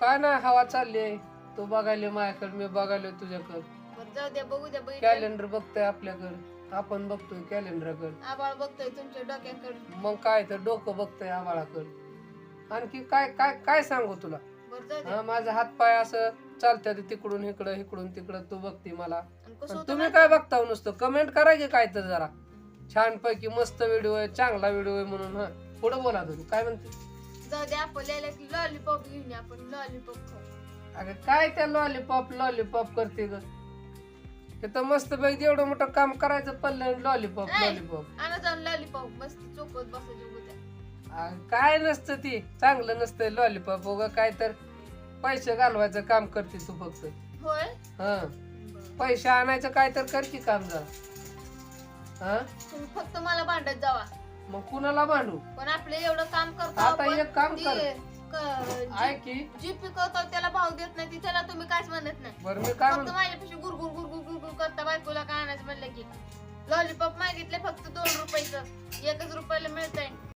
काय नाही हवा चालली आहे तू बघायला माझ्याकडे मी बघायला तुझ्याकडे. बरं जाऊ द्या बघू द्या कॅलेंडर बघतोय आपल्याकडे. आपण बघतोय कॅलेंडरकडे आबाळ बघतोय तुमच्या डोक्याकडे. मग काय तर डोकं बघतोय आम्हालाकडे आणखी काय काय काय सांगू तुला? बरं जाऊ द्या. हा माझा हात पाय असं चालतात तिकडून इकडं इकडून तिकडं. तू बघते मला. आणि कसं पण होतं तुम्ही माहिती काय बघता हो नुसतं? कमेंट करा की काय तर जरा. छान पैकी मस्त व्हिडिओ आहे चांगला व्हिडिओ आहे म्हणून हा. पुढे बोला तुम्ही. काय म्हणते? जाऊ द्या आपण लॉलीपॉप घेऊन या आपण लॉलीपॉप खाऊ. अगं काय त्या लॉलीपॉप लॉलीपॉप करते ग? तर मस्त पैकी एवढं मोठं काम करायचं पडलं लॉलीपॉप. लॉलीपॉप आणा जाऊन लॉलीपॉप मस्त चोकत बसायचे उद्या काय नसतं ती चांगलं नसतं लॉलीपॉप उगा काय तर पैसे घालवायचं काम करते तू फक्त. होय? हा. पैसे आणायचं काय तर कर की काम हा? तुम्ही फक्त मला भांडत जावा. मग कुणाला भांडू? पण आपलं एवढं काम करतो आता आपण, एक काम ती, कर. क- जी- ऐक की. जी पिकवतो त्याला भाव देत नाही ती त्याला तुम्ही काहीच म्हणत नाही. बरं मी काय फक्त म्हणतो माझ्यापाशी गुरगुर गुरगुर गुरगुर करता बायकोला काय आणायचं म्हणलं की. लॉलीपॉप मागितले फक्त दोन रुपयाचं. एकच रुपयाला मिळतंय.